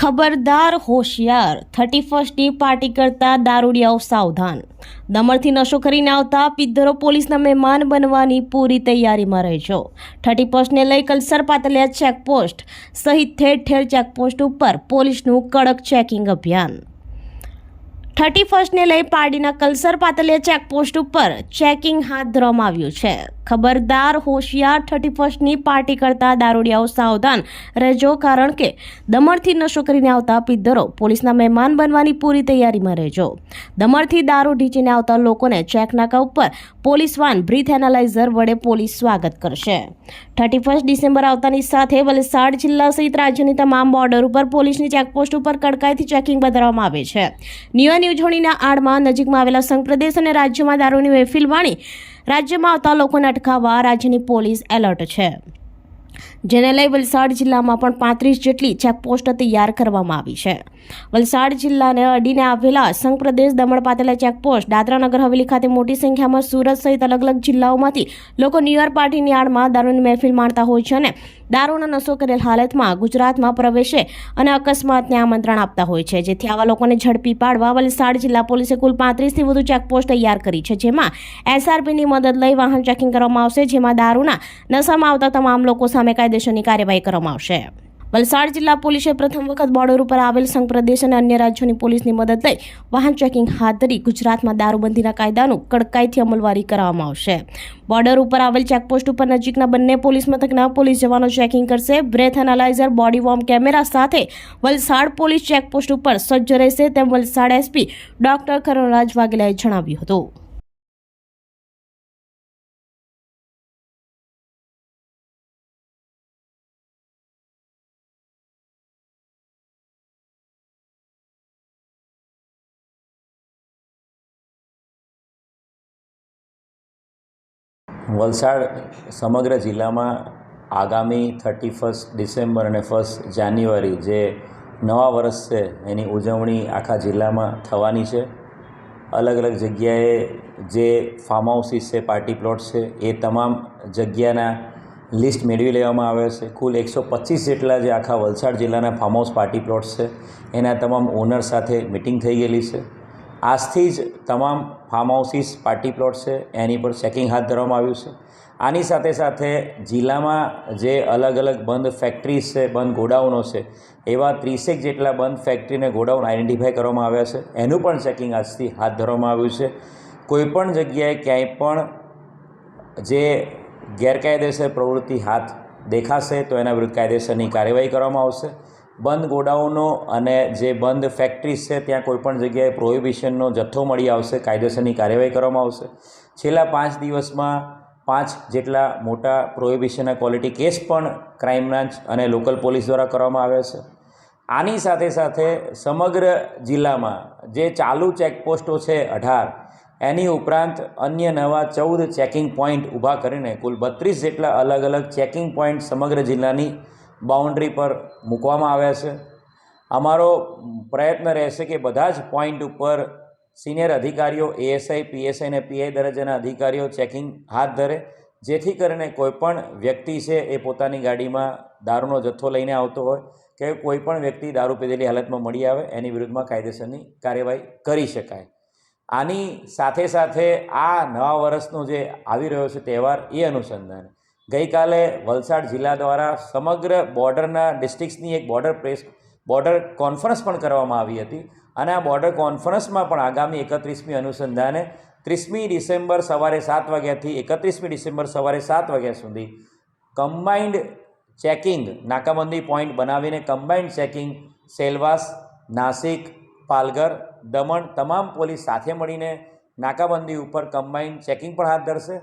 ખબરદાર હોશિયાર. Thirty ફર્સ્ટની party કરતા દારૂડિયાઓ સાવધાન. દમણથી નશો કરીને આવતા પિદ્ધરો પોલીસના મહેમાન બનવાની પૂરી તૈયારીમાં રહેજો થર્ટી ફર્સ્ટને લઈ કલસર પાતલિયા ચેકપોસ્ટ. સહિત ઠેર ઠેર ચેકપોસ્ટ ઉપર પોલીસનું કડક ચેકિંગ અભિયાન. થર્ટી ફર્સ્ટને લઈ પારડીના કલસર પાતલિયા ચેકપોસ્ટ ઉપર ચેકિંગ હાથ ધરવામાં આવ્યું છે. ખબરદાર હોશિયાર થર્ટી ફર્સ્ટની પાર્ટી કરતા દારૂડિયાઓ સાવધાન રહેજો કારણ કે દમણથી નશો કરીને આવતા પિદ્ધરો પોલીસના મહેમાન બનવાની પૂરી તૈયારીમાં રહેજો. દમણથી દારૂ ઢીચીને આવતા લોકોને ચેકનાકા ઉપર પોલીસ વાન બ્રીથ એનાલાઇઝર વડે પોલીસ સ્વાગત કરશે. થર્ટી ફર્સ્ટ ડિસેમ્બર આવતાની સાથે વલસાડ જિલ્લા સહિત રાજ્યની તમામ બોર્ડર ઉપર પોલીસની ચેકપોસ્ટ ઉપર કડકાઈથી ચેકિંગ વધારવામાં આવે છે. ન્યૂ યરની ઉજવણીના આડમાં નજીકમાં આવેલા સંઘ પ્રદેશ અને રાજ્યમાં દારૂની મહેફિલ વાણી રાજ્યમાં આવતા લોકોને અટકાવવા રાજ્યની પોલીસ એલર્ટ છે. જેને લઈ વલસાડ જિલ્લામાં પણ પાંત્રીસ જેટલી ચેકપોસ્ટ તૈયાર કરવામાં આવી છે. વલસાડ જિલ્લાને અડીને આવેલા સંઘ પ્રદેશ દમણ પાતેલા ચેકપોસ્ટ દાદરા નગર હવેલી ખાતે મોટી સંખ્યામાં સુરત સહિત અલગ અલગ જિલ્લાઓમાંથી લોકો ન્યૂયર પાર્ટીની આડમાં દારૂની મહેફિલ માણતા હોય છે અને દારૂનો નશો કરેલ હાલતમાં ગુજરાતમાં પ્રવેશે અને અકસ્માતને આમંત્રણ આપતા હોય છે. જેથી આવા લોકોને ઝડપી પાડવા વલસાડ જિલ્લા પોલીસે કુલ પાંત્રીસથી વધુ ચેકપોસ્ટ તૈયાર કરી છે, જેમાં એસઆરપીની મદદ લઈ વાહન ચેકિંગ કરવામાં આવશે, જેમાં દારૂના નશામાં આવતા તમામ લોકો સામે કાયદેસરની કાર્યવાહી કરવામાં આવશે. વલસાડ જિલ્લા પોલીસે પ્રથમ વખત બોર્ડર ઉપર આવેલ સંઘ પ્રદેશ અને અન્ય રાજ્યોની પોલીસની મદદ લઈ વાહન ચેકિંગ હાથ ધરી ગુજરાતમાં દારૂબંધીના કાયદાનું કડકાઈથી અમલવારી કરવામાં આવશે. બોર્ડર ઉપર આવેલ ચેકપોસ્ટ ઉપર નજીકના બંને પોલીસ મથકના પોલીસ જવાનો ચેકિંગ કરશે. Breath analyser, body worn camera સાથે વલસાડ પોલીસ ચેકપોસ્ટ ઉપર સજ્જ રહેશે તેમ વલસાડ એસપી ડોક્ટર ખરણરાજ વાઘેલાએ જણાવ્યું હતું. વલસાડ સમગ્ર જિલ્લામાં આગામી થર્ટી ફર્સ્ટ ડિસેમ્બર અને ફર્સ્ટ જાન્યુઆરી જે નવા વર્ષ છે, એની ઉજવણી આખા જિલ્લામાં થવાની છે. અલગ અલગ જગ્યાએ જે ફાર્મ હાઉસીસ છે પાર્ટી પ્લોટ છે, એ તમામ જગ્યાના લિસ્ટ મેળવી લેવામાં આવે છે. કુલ એકસો પચીસ જેટલા જે આખા વલસાડ જિલ્લાના ફાર્મ હાઉસ પાર્ટી પ્લોટ્સ છે, એના તમામ ઓનર સાથે મિટિંગ થઈ ગયેલી છે. આજથી જ તમામ ફાર્મ હાઉસીસ પાર્ટી પ્લોટ છે, એની પર ચેકિંગ હાથ ધરવામાં આવ્યું છે. આની સાથે સાથે જિલ્લામાં જે અલગ અલગ બંધ ફેક્ટરીઝ છે, બંધ ગોડાઉનો છે, એવા ત્રીસેક જેટલા બંધ ફેક્ટરીને ગોડાઉન આઇડેન્ટિફાય કરવામાં આવ્યા છે. એનું પણ ચેકિંગ આજથી હાથ ધરવામાં આવ્યું છે. કોઈપણ જગ્યાએ ક્યાંય પણ જે ગેરકાયદેસર પ્રવૃત્તિ હાથ દેખાશે તો એના વિરુદ્ધ કાયદેસરની કાર્યવાહી કરવામાં આવશે. બંધ ગોડાઉનો અને જે બંધ ફેક્ટરીઝ છે, ત્યાં કોઈપણ જગ્યાએ પ્રોહિબિશનનો જથ્થો મળી આવશે, કાયદેસરની કાર્યવાહી કરવામાં આવશે. છેલ્લા પાંચ દિવસમાં પાંચ જેટલા મોટા પ્રોહિબિશનના ક્વોલિટી કેસ પણ ક્રાઇમ બ્રાન્ચ અને લોકલ પોલીસ દ્વારા કરવામાં આવ્યા છે. આની સાથે સાથે સમગ્ર જિલ્લામાં જે ચાલુ ચેકપોસ્ટો છે અઢાર, એની ઉપરાંત અન્ય નવા ચૌદ ચેકિંગ પોઈન્ટ ઊભા કરીને કુલ બત્રીસ જેટલા અલગ અલગ ચેકિંગ પોઈન્ટ સમગ્ર જિલ્લાની બાઉન્ડ્રી પર મૂકવામાં આવ્યા છે. અમારો પ્રયત્ન રહેશે કે બધા જ પોઈન્ટ ઉપર સિનિયર અધિકારીઓ એએસઆઈ પીએસઆઈ અને પીઆઈ દરજ્જાના અધિકારીઓ ચેકિંગ હાથ ધરે. જેથી કરીને કોઈપણ વ્યક્તિ છે એ પોતાની ગાડીમાં દારૂનો જથ્થો લઈને આવતો હોય કે કોઈપણ વ્યક્તિ દારૂ પીધેલી હાલતમાં મળી આવે, એની વિરુદ્ધમાં કાયદેસરની કાર્યવાહી કરી શકાય. આની સાથે સાથે આ નવા વર્ષનો જે આવી રહ્યો છે તહેવાર, એ અનુસંધાને. ગઈકાલે વલસાડ જિલ્લા દ્વારા સમગ્ર બોર્ડરના ડિસ્ટ્રિક્ટ્સની એક બોર્ડર પ્રેસ, બોર્ડર કોન્ફરન્સ પણ કરવામાં આવી હતી. અને આ બોર્ડર કોન્ફરન્સમાં પણ આગામી એકત્રીસમી અનુસંધાને ત્રીસમી ડિસેમ્બર સવારે સાત વાગ્યાથી એકત્રીસમી ડિસેમ્બર સવારે સાત વાગ્યા સુધી કમ્બાઇન્ડ ચેકિંગ, નાકાબંધી પોઈન્ટ બનાવીને કમ્બાઇન્ડ ચેકિંગ, સેલવાસ, નાસિક, પાલઘર, દમણ, તમામ પોલીસ સાથે મળીને નાકાબંધી ઉપર કમ્બાઇન્ડ ચેકિંગ પણ હાથ ધરશે.